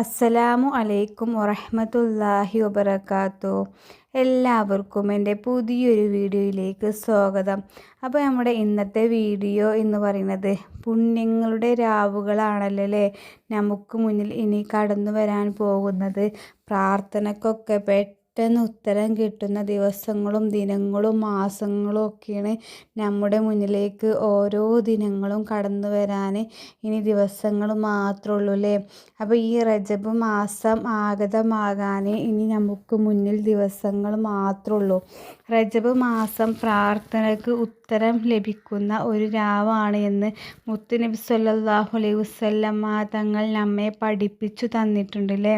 അസ്സലാമു അലൈക്കും വറഹമത്തല്ലാഹി വബർക്കാത്തു എല്ലാവർക്കും എന്റെ പുതിയൊരു വീഡിയോയിലേക്ക് സ്വാഗതം. അപ്പോൾ നമ്മുടെ ഇന്നത്തെ വീഡിയോ എന്ന് പറയുന്നത് പുണ്യങ്ങളുടെ രാവുകളാണല്ലോ അല്ലേ നമുക്ക് മുന്നിൽ ഇനി കടന്നു വരാൻ പോകുന്നത് പ്രാർത്ഥനക്കൊക്കെ പെട്ടെന്ന് പെട്ടെന്ന് ഉത്തരം കിട്ടുന്ന ദിവസങ്ങളും ദിനങ്ങളും മാസങ്ങളും ഒക്കെയാണ് നമ്മുടെ മുന്നിലേക്ക് ഓരോ ദിനങ്ങളും കടന്നു വരാൻ ഇനി ദിവസങ്ങൾ മാത്രമേ ഉള്ളൂ അല്ലേ? അപ്പോൾ ഈ റജബ് മാസം ആഗതമാകാൻ ഇനി നമുക്ക് മുന്നിൽ ദിവസങ്ങൾ മാത്രമേ ഉള്ളൂ റജബ് മാസം പ്രാർത്ഥനയ്ക്ക് ഉത്തരം ലഭിക്കുന്ന ഒരു രാവാണ് എന്ന് മുത്തുനബി സല്ലല്ലാഹു അലൈഹി വസല്ലം തങ്ങൾ നമ്മെ പഠിപ്പിച്ചു തന്നിട്ടുണ്ട് അല്ലേ?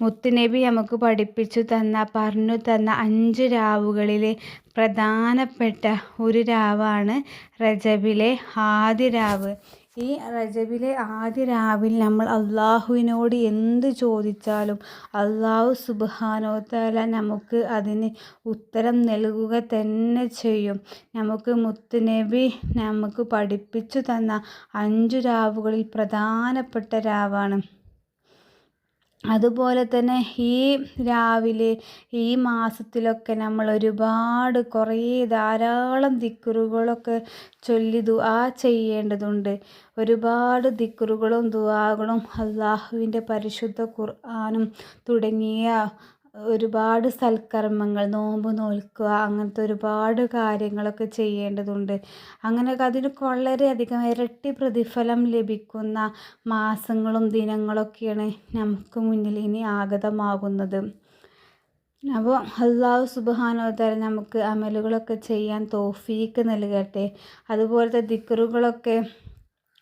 മുത്തുനബി നമുക്ക് പഠിപ്പിച്ചു തന്ന പറഞ്ഞു തന്ന അഞ്ച് രാവുകളിലെ പ്രധാനപ്പെട്ട ഒരു രാവാണ് റജബിലെ ആദ്യ രാവ്. ഈ റജബിലെ ആദ്യ രാവിൽ നമ്മൾ അള്ളാഹുവിനോട് എന്ത് ചോദിച്ചാലും അള്ളാഹു സുബാനോത്തല നമുക്ക് അതിന് ഉത്തരം നൽകുക തന്നെ ചെയ്യും. നമുക്ക് മുത്തുനബി നമുക്ക് പഠിപ്പിച്ചു തന്ന അഞ്ചു രാവുകളിൽ പ്രധാനപ്പെട്ട രാവാണ് അതുപോലെ തന്നെ ഈ രാവിലെ ഈ മാസത്തിലൊക്കെ നമ്മൾ ഒരുപാട് കുറേ ധാരാളം ദിക്റുകളൊക്കെ ചൊല്ലി ദുആ ചെയ്യേണ്ടതുണ്ട്. ഒരുപാട് ദിക്റുകളും ദുആകളും അള്ളാഹുവിന്റെ പരിശുദ്ധ ഖുർആനും തുടങ്ങിയ ഒരുപാട് സൽക്കർമ്മങ്ങൾ നോമ്പ് നോൽക്കുക അങ്ങനത്തെ ഒരുപാട് കാര്യങ്ങളൊക്കെ ചെയ്യേണ്ടതുണ്ട്. അങ്ങനെയൊക്കെ അതിന് വളരെയധികം ഇരട്ടി പ്രതിഫലം ലഭിക്കുന്ന മാസങ്ങളും ദിനങ്ങളൊക്കെയാണ് നമുക്ക് മുന്നിൽ ഇനി ആഗതമാകുന്നത്. അപ്പോൾ അള്ളാഹു സുബാനോത്തര നമുക്ക് അമലുകളൊക്കെ ചെയ്യാൻ തോഫീക്ക് നൽകട്ടെ. അതുപോലത്തെ ദിക്കറുകളൊക്കെ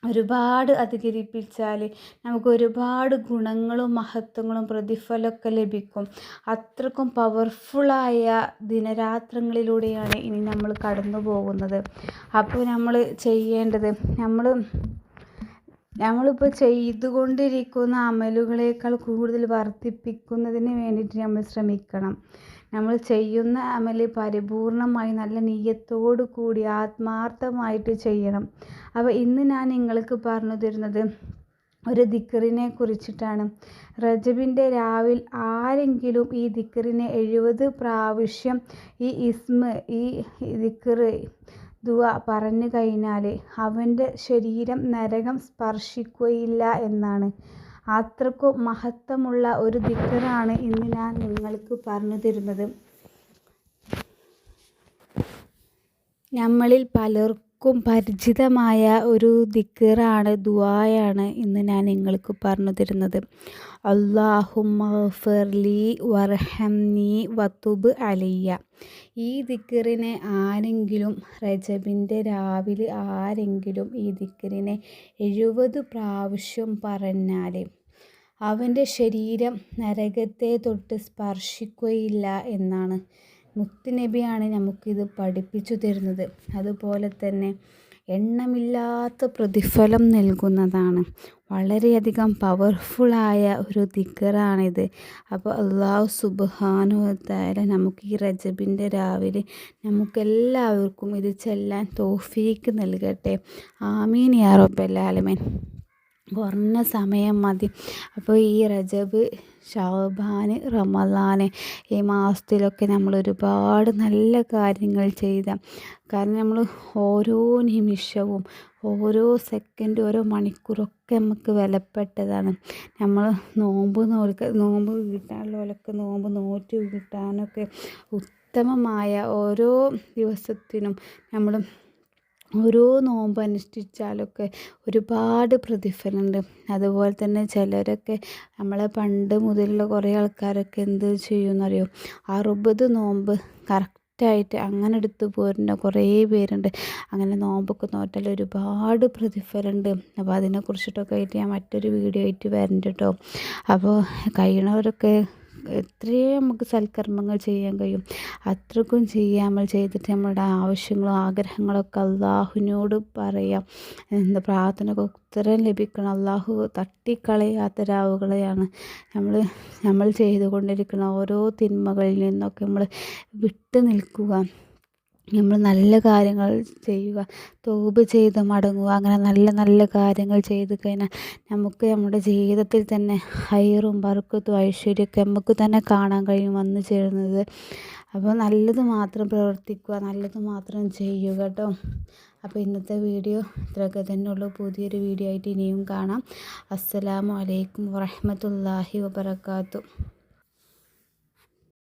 ഒരുപാട് അധികരിപ്പിച്ചാൽ നമുക്ക് ഒരുപാട് ഗുണങ്ങളും മഹത്വങ്ങളും പ്രതിഫലമൊക്കെ ലഭിക്കും. അത്രക്കും പവർഫുള്ളായ ദിനരാത്രങ്ങളിലൂടെയാണ് ഇനി നമ്മൾ കടന്നു പോകുന്നത് അപ്പോൾ നമ്മൾ ചെയ്യേണ്ടത് നമ്മൾ നമ്മളിപ്പോൾ ചെയ്തുകൊണ്ടിരിക്കുന്ന അമലുകളേക്കാൾ കൂടുതൽ വർദ്ധിപ്പിക്കുന്നതിന് വേണ്ടിയിട്ട് നമ്മൾ ശ്രമിക്കണം. നമ്മൾ ചെയ്യുന്ന അമൽ പരിപൂർണമായി നല്ല നീയത്തോടു കൂടി ആത്മാർത്ഥമായിട്ട് ചെയ്യണം. അപ്പോൾ ഇന്ന് ഞാൻ നിങ്ങൾക്ക് പറഞ്ഞു തരുന്നത് ഒരു ദിക്കറിനെ കുറിച്ചിട്ടാണ്. റജബിന്റെ രാവിൽ ആരെങ്കിലും ഈ ദിക്കറിനെ എഴുപത് പ്രാവശ്യം ഈ ഇസ്മ ഈ ദിക്കറ് ദുവ പറഞ്ഞു കഴിഞ്ഞാൽ അവന്റെ ശരീരം നരകം സ്പർശിക്കുകയില്ല എന്നാണ്. അത്രക്കും മഹത്വമുള്ള ഒരു ദിക്കറാണ് ഇന്ന് ഞാൻ നിങ്ങൾക്ക് പറഞ്ഞു തരുന്നത്. നമ്മളിൽ പലർക്കും പരിചിതമായ ഒരു ദിക്കറാണ് ദുആയാണ് ഇന്ന് ഞാൻ നിങ്ങൾക്ക് പറഞ്ഞു തരുന്നത്. അള്ളാഹുമർലി വർഹംനി വത്തുബ് അലിയ ഈ ദിക്കറിനെ ആരെങ്കിലും റജബിന്റെ രാവിലെ ആരെങ്കിലും ഈ ദിക്കറിനെ എഴുപത് പ്രാവശ്യം പറഞ്ഞാൽ അവന്റെ ശരീരം നരകത്തെ തൊട്ട് സ്പർശിക്കുകയില്ല എന്നാണ് മുത്തുനബിയാണ് നമുക്കിത് പഠിപ്പിച്ചു തരുന്നത്. അതുപോലെ തന്നെ എണ്ണമില്ലാത്ത പ്രതിഫലം നൽകുന്നതാണ്. വളരെയധികം പവർഫുള്ളായ ഒരു ദിക്കറാണിത് അപ്പോൾ അള്ളാഹു സുബാനുവത്തായ നമുക്ക് ഈ റജബിന്റെ രാവിലെ നമുക്കെല്ലാവർക്കും ഇത് ചെല്ലാൻ തോഫീക്ക് നൽകട്ടെ. ആമീൻ യാ റബ്ബല്ലാലമീൻ കുറഞ്ഞ സമയം മതി. അപ്പോൾ ഈ റജബ് ഷാബാൻ റമദാൻ ഈ മാസത്തിലൊക്കെ നമ്മൾ ഒരുപാട് നല്ല കാര്യങ്ങൾ ചെയ്ത. കാരണം നമ്മൾ ഓരോ നിമിഷവും ഓരോ സെക്കൻഡ് ഓരോ മണിക്കൂറൊക്കെ നമുക്ക് വിലപ്പെട്ടതാണ്. നമ്മൾ നോമ്പ് നോൽക്ക നോമ്പ് വീട്ടാനുള്ളവരൊക്കെ നോമ്പ് നോറ്റ് കിട്ടാനൊക്കെ ഉത്തമമായ ഓരോ ദിവസത്തിനും നമ്മൾ ഓരോ നോമ്പ് അനുഷ്ഠിച്ചാലൊക്കെ ഒരുപാട് പ്രതിഫലമുണ്ട് അതുപോലെ തന്നെ ചിലരൊക്കെ നമ്മളെ പണ്ട് മുതലുള്ള കുറേ ആൾക്കാരൊക്കെ എന്ത് ചെയ്യുമെന്നറിയോ അറുപത് നോമ്പ് കറക്റ്റായിട്ട് അങ്ങനെ എടുത്ത് പോരുന്ന കുറേ പേരുണ്ട്. അങ്ങനെ നോമ്പൊക്കെ നോറ്റാൽ ഒരുപാട് പ്രതിഫലമുണ്ട് അപ്പോൾ അതിനെക്കുറിച്ചിട്ടൊക്കെ ആയിട്ട് ഞാൻ മറ്റൊരു വീഡിയോ ആയിട്ട് വരണ്ട കേട്ടോ അപ്പോൾ കഴിയണവരൊക്കെ എത്രയും നമുക്ക് സൽക്കർമ്മങ്ങൾ ചെയ്യാൻ കഴിയും. അത്രക്കും ചെയ്യാമൽ ചെയ്തിട്ട് നമ്മുടെ ആവശ്യങ്ങളും ആഗ്രഹങ്ങളൊക്കെ അള്ളാഹുവിനോട് പറയാം. എന്താ പ്രാർത്ഥനക്ക് ഉത്തരം ലഭിക്കണം. അള്ളാഹു തട്ടിക്കളയാത്ത രാവുകളെയാണ് നമ്മൾ നമ്മൾ ചെയ്തുകൊണ്ടിരിക്കുന്ന ഓരോ തിന്മകളിൽ നിന്നൊക്കെ നമ്മൾ വിട്ടു നിൽക്കുക നമ്മൾ നല്ല കാര്യങ്ങൾ ചെയ്യുക തൗബ ചെയ്ത് മടങ്ങുക അങ്ങനെ നല്ല നല്ല കാര്യങ്ങൾ ചെയ്ത് കഴിഞ്ഞാൽ നമുക്ക് നമ്മുടെ ജീവിതത്തിൽ തന്നെ ഹൈറും ബർക്കത്തും ഐശ്വര്യമൊക്കെ നമുക്ക് തന്നെ കാണാൻ കഴിയും വന്നു ചേരുന്നത്. അപ്പോൾ നല്ലത് മാത്രം പ്രവർത്തിക്കുക നല്ലത് മാത്രം ചെയ്യുക കേട്ടോ. അപ്പോൾ ഇന്നത്തെ വീഡിയോ ഇത്രയൊക്കെ തന്നെയുള്ളൂ പുതിയൊരു വീഡിയോ ആയിട്ട് ഇനിയും കാണാം. അസ്സലാമു അലൈക്കും വറഹ്മത്തുള്ളാഹി വബറകാതുഹു